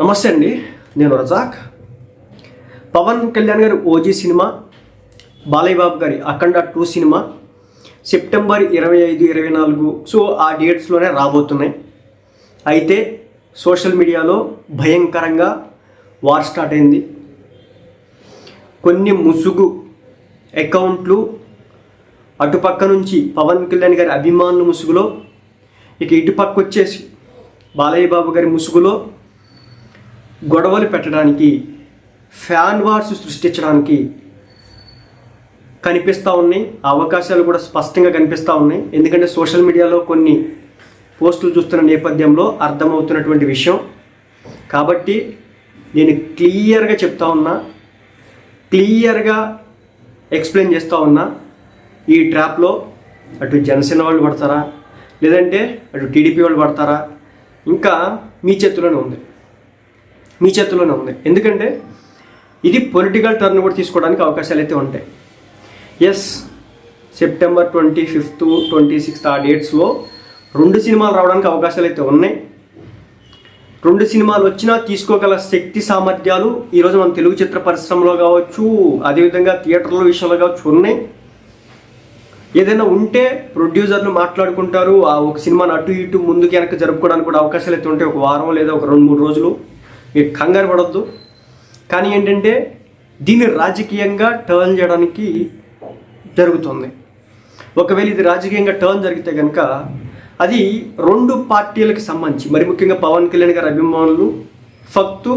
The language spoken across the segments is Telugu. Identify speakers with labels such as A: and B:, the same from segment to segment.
A: నమస్తే అండి నేను రజాక్. పవన్ కళ్యాణ్ గారి ఓజీ సినిమా బాలయ్య బాబు గారి అఖండ టూ సినిమా సెప్టెంబర్ ఇరవై ఐదు ఇరవై నాలుగు సో ఆ డేట్స్లోనే రాబోతున్నాయి. అయితే సోషల్ మీడియాలో భయంకరంగా వార్ స్టార్ట్ అయింది. కొన్ని ముసుగు అకౌంట్లు అటుపక్క నుంచి పవన్ కళ్యాణ్ గారి అభిమానుల ముసుగులో ఇక ఇటుపక్క వచ్చేసి బాలయ్య బాబు గారి ముసుగులో గొడవలు పెట్టడానికి ఫ్యాన్ వార్స్ సృష్టించడానికి కనిపిస్తూ ఉన్నాయి. అవకాశాలు కూడా స్పష్టంగా కనిపిస్తూ ఉన్నాయి. ఎందుకంటే సోషల్ మీడియాలో కొన్ని పోస్టులు చూస్తున్న నేపథ్యంలో అర్థమవుతున్నటువంటి విషయం. కాబట్టి నేను క్లియర్గా చెప్తా ఉన్నా క్లియర్గా ఎక్స్ప్లెయిన్ చేస్తూ ఉన్నా ఈ ట్రాప్లో అటు జనసేన వాళ్ళు పడతారా? లేదంటే అటు టీడీపీ వాళ్ళు పడతారా? ఇంకా మీ చేతిలోనే ఉంది. మీ చేతిలోనే ఉంది. ఎందుకంటే ఇది పొలిటికల్ టర్న్ కూడా తీసుకోవడానికి అవకాశాలు అయితే ఉంటాయి. Yes September twenty fifth twenty sixth ఆ డేట్స్లో రెండు సినిమాలు రావడానికి అవకాశాలు అయితే ఉన్నాయి. రెండు సినిమాలు వచ్చినా తీసుకోగల శక్తి సామర్థ్యాలు ఈరోజు మన తెలుగు చిత్ర పరిశ్రమలో కావచ్చు అదేవిధంగా థియేటర్ల విషయంలో కావచ్చు ఉన్నాయి. ఏదైనా ఉంటే ప్రొడ్యూసర్లు మాట్లాడుకుంటారు. ఆ ఒక సినిమాని అటు ఇటు ముందుకు వెనక జరుపుకోవడానికి కూడా అవకాశాలు అయితే ఉంటాయి. ఒక వారం లేదా ఒక రెండు మూడు రోజులు. మీరు కంగారు పడొద్దు. కానీ ఏంటంటే దీన్ని రాజకీయంగా టర్న్ చేయడానికి జరుగుతుంది. ఒకవేళ ఇది రాజకీయంగా టర్న్ జరిగితే కనుక అది రెండు పార్టీలకు సంబంధించి మరి ముఖ్యంగా పవన్ కళ్యాణ్ గారి అభిమానులు ఫక్తు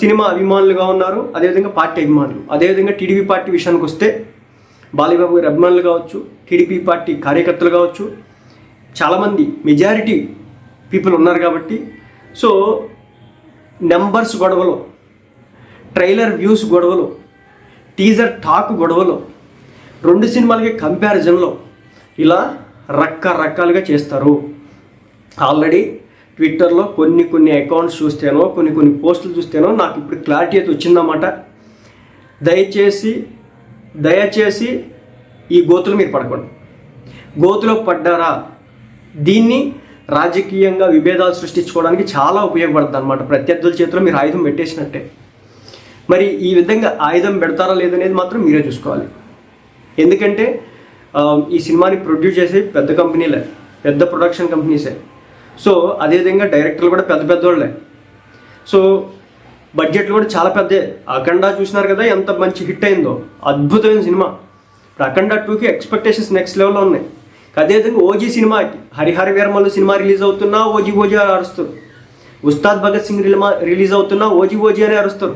A: సినిమా అభిమానులుగా ఉన్నారు అదేవిధంగా పార్టీ అభిమానులు. అదేవిధంగా టీడీపీ పార్టీ విషయానికి వస్తే బాలయ్యబాబు గారి అభిమానులు కావచ్చు టీడీపీ పార్టీ కార్యకర్తలు కావచ్చు చాలామంది మెజారిటీ పీపుల్ ఉన్నారు కాబట్టి. సో నెంబర్స్ గొడవలు ట్రైలర్ వ్యూస్ గొడవలు టీజర్ టాక్ గొడవలు రెండు సినిమాలకి కంపారిజన్లో ఇలా రకరకాలుగా చేస్తారు. ఆల్రెడీ ట్విట్టర్లో కొన్ని కొన్ని అకౌంట్స్ చూస్తేనో కొన్ని కొన్ని పోస్టులు చూస్తేనో నాకు ఇప్పుడు క్లారిటీ అయితే వచ్చిందన్నమాట. దయచేసి దయచేసి ఈ గోతులు మీరు పడకండి. గోతులో పడ్డారా? దీన్ని రాజకీయంగా విభేదాలు సృష్టించుకోవడానికి చాలా ఉపయోగపడుతుంది అనమాట ప్రత్యర్థుల చేతిలో మీరు ఆయుధం పెట్టేసినట్టే. మరి ఈ విధంగా ఆయుధం పెడతారా లేదనేది మాత్రం మీరే చూసుకోవాలి. ఎందుకంటే ఈ సినిమాని ప్రొడ్యూస్ చేసే పెద్ద కంపెనీలే పెద్ద ప్రొడక్షన్ కంపెనీసే. సో అదేవిధంగా డైరెక్టర్లు కూడా పెద్ద పెద్దోళ్ళే సో బడ్జెట్లు కూడా చాలా పెద్దే. అఖండ చూసినారు కదా ఎంత మంచి హిట్ అయిందో. అద్భుతమైన సినిమా. ఇప్పుడు అఖండ టూకి ఎక్స్పెక్టేషన్స్ నెక్స్ట్ లెవెల్లో ఉన్నాయి. అదేవిధంగా ఓజీ సినిమాకి హరిహర వీరమల్లు సినిమా రిలీజ్ అవుతున్నా ఓజీ ఓజీ అని అరుస్తారు. ఉస్తాద్ భగత్ సింగ్ రిలిమా రిలీజ్ అవుతున్నా ఓజీ ఓజీ అని అరుస్తారు.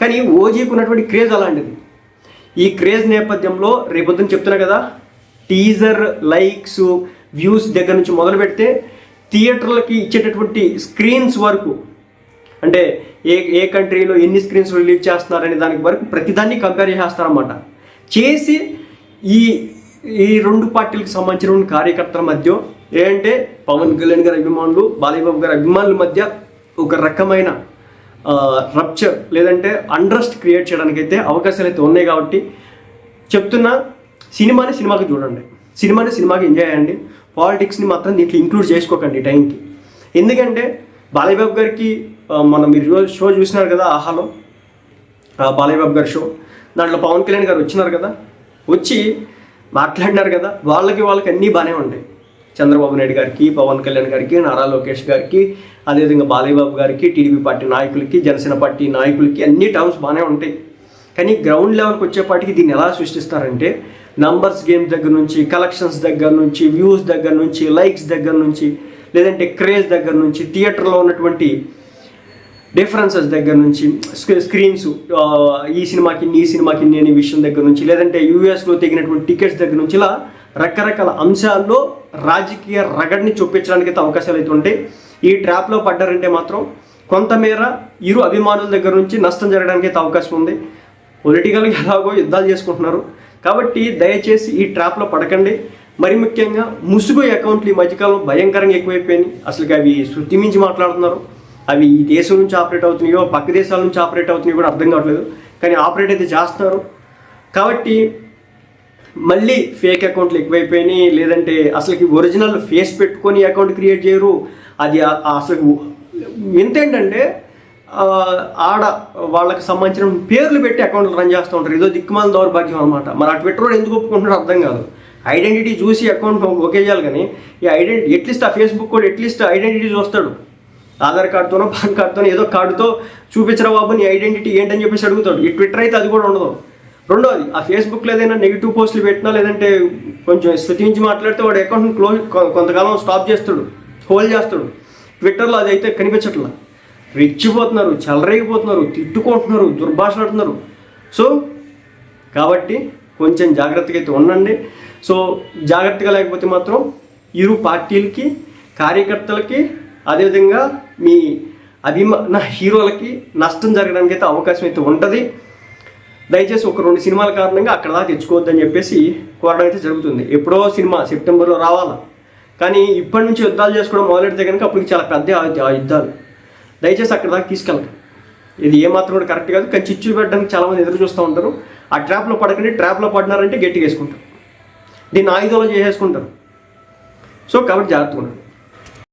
A: కానీ ఓజీకి ఉన్నటువంటి క్రేజ్ అలాంటిది. ఈ క్రేజ్ నేపథ్యంలో రేపొద్దున చెప్తున్నా కదా టీజర్ లైక్స్ వ్యూస్ దగ్గర నుంచి మొదలు పెడితే థియేటర్లకి ఇచ్చేటటువంటి స్క్రీన్స్ వరకు అంటే ఏ ఏ కంట్రీలో ఎన్ని స్క్రీన్స్ రిలీజ్ చేస్తున్నారనే దానికి వరకు ప్రతిదాన్ని కంపేర్ చేస్తారన్నమాట. చేసి ఈ ఈ రెండు పార్టీలకు సంబంధించిన కార్యకర్తల మధ్య ఏంటంటే పవన్ కళ్యాణ్ గారి అభిమానులు బాలయ్యబాబు గారి అభిమానుల మధ్య ఒక రకమైన రప్చర్ లేదంటే అండ్రస్ట్ క్రియేట్ చేయడానికి అయితే అవకాశాలు అయితే ఉన్నాయి కాబట్టి చెప్తున్నా సినిమాని సినిమాకి చూడండి. సినిమాని సినిమాకి ఎంజాయ్ చేయండి. పాలిటిక్స్ని మాత్రం దీంట్లో ఇంక్లూడ్ చేసుకోకండి టైంకి ఎందుకంటే బాలయ్యబాబు గారికి మనం మీరు షో చూసినారు కదా ఆహాలో బాలయ్యబాబు గారి షో దాంట్లో పవన్ కళ్యాణ్ గారు వచ్చినారు కదా. వచ్చి మాట్లాడినారు కదా వాళ్ళకి వాళ్ళకి అన్నీ బాగానే ఉంటాయి చంద్రబాబు నాయుడు గారికి పవన్ కళ్యాణ్ గారికి నారా లోకేష్ గారికి అదేవిధంగా బాలయ్యబాబు గారికి టీడీపీ పార్టీ నాయకులకి జనసేన పార్టీ నాయకులకి అన్ని టర్మ్స్ బాగానే ఉంటాయి. కానీ గ్రౌండ్ లెవెల్కి వచ్చేపాటికి దీన్ని ఎలా సృష్టిస్తారంటే నంబర్స్ గేమ్స్ దగ్గర నుంచి కలెక్షన్స్ దగ్గర నుంచి వ్యూస్ దగ్గర నుంచి లైక్స్ దగ్గర నుంచి లేదంటే క్రేజ్ దగ్గర నుంచి థియేటర్లో ఉన్నటువంటి డిఫరెన్సెస్ దగ్గర నుంచి స్క్రీన్స్ ఈ సినిమాకి ఈ సినిమాకి ఇన్ని అనే విషయం దగ్గర నుంచి లేదంటే యూఎస్లో తెగినటువంటి టికెట్స్ దగ్గర నుంచి ఇలా రకరకాల అంశాల్లో రాజకీయ రగడ్ని చూపించడానికి అయితే అవకాశాలు అయితే ఉంటాయి. ఈ ట్రాప్లో పడ్డారంటే మాత్రం కొంతమేర ఇరు అభిమానుల దగ్గర నుంచి నష్టం జరగడానికి అయితే అవకాశం ఉంది. పొలిటికల్గా ఎలాగో యుద్ధాలు చేసుకుంటున్నారు. కాబట్టి దయచేసి ఈ ట్రాప్లో పడకండి. మరి ముఖ్యంగా ముసుగు అకౌంట్లు ఈ మధ్యకాలంలో భయంకరంగా ఎక్కువైపోయినాయి. అసలు అవి శృతి మించి మాట్లాడుతున్నారు. అవి ఈ దేశం నుంచి ఆపరేట్ అవుతున్నాయో పక్క దేశాల నుంచి ఆపరేట్ అవుతున్నాయో కూడా అర్థం కావట్లేదు. కానీ ఆపరేట్ అయితే చేస్తున్నారు. కాబట్టి మళ్ళీ ఫేక్ అకౌంట్లు ఎక్కువైపోయినాయి. లేదంటే అసలుకి ఒరిజినల్ ఫేస్ పెట్టుకొని అకౌంట్ క్రియేట్ చేయరు. అది అసలు ఎంత ఏంటంటే ఆడ వాళ్ళకి సంబంధించిన పేర్లు పెట్టి అకౌంట్లు రన్ చేస్తూ ఉంటారు. ఏదో దిక్కుమాల దౌర్భాగ్యం అనమాట మరి ఆ ట్విట్టర్ వాడు ఎందుకు ఒప్పుకుంటున్నాడో అర్థం కాదు. ఐడెంటిటీ చూసి అకౌంట్ ఓకే చేయాలి కానీ ఈ ఐడెంటిటీ ఎట్లీస్ట్ ఆ ఫేస్బుక్ కూడా ఎట్లీస్ట్ ఐడెంటిటీ చూస్తాడు. ఆధార్ కార్డుతోనో పాన్ కార్డుతోనో ఏదో కార్డుతో చూపించిన బాబు నీ ఐడెంటిటీ ఏంటని చెప్పేసి అడుగుతాడు. ఈ ట్విట్టర్ అయితే అది కూడా ఉండదు. రెండోది ఆ ఫేస్బుక్లో ఏదైనా నెగిటివ్ పోస్టులు పెట్టినా లేదంటే కొంచెం స్థుతించి మాట్లాడితే వాడు అకౌంట్ని క్లోజ్ కొంతకాలం స్టాప్ చేస్తాడు. హోల్డ్ చేస్తాడు. ట్విట్టర్లో అది అయితే కనిపించట్లా రెచ్చిపోతున్నారు చెలరేగిపోతున్నారు తిట్టుకుంటున్నారు దుర్భాషలాడుతున్నారు. సో కాబట్టి కొంచెం జాగ్రత్తగా అయితే ఉండండి. సో జాగ్రత్తగా లేకపోతే మాత్రం ఇరు పార్టీలకి కార్యకర్తలకి అదేవిధంగా మీ అభిమాన హీరోలకి నష్టం జరగడానికి అయితే అవకాశం అయితే ఉంటుంది. దయచేసి ఒక రెండు సినిమాల కారణంగా అక్కడ దాకా తెచ్చుకోవద్దని చెప్పేసి కోరడం అయితే జరుగుతుంది. ఎప్పుడో సినిమా సెప్టెంబర్లో రావాలా? కానీ ఇప్పటి నుంచి యుద్ధాలు చేసుకోవడం మొదలెడితే కనుక అప్పటికి చాలా పెద్ద ఆ యుద్ధాలు. దయచేసి అక్కడ దాకా తీసుకెళ్ళండి. ఇది ఏమాత్రం కూడా కరెక్ట్ కాదు. కానీ చిచ్చు పెట్టడానికి చాలామంది ఎదురు చూస్తూ ఉంటారు. ఆ ట్రాప్లో పడకండి. ట్రాప్లో పడినారంటే గట్టిగా వేసుకుంటారు. దీన్ని ఆయుధంలో చేసేసుకుంటారు. సో కాబట్టి జాగ్రత్తగా ఉండండి.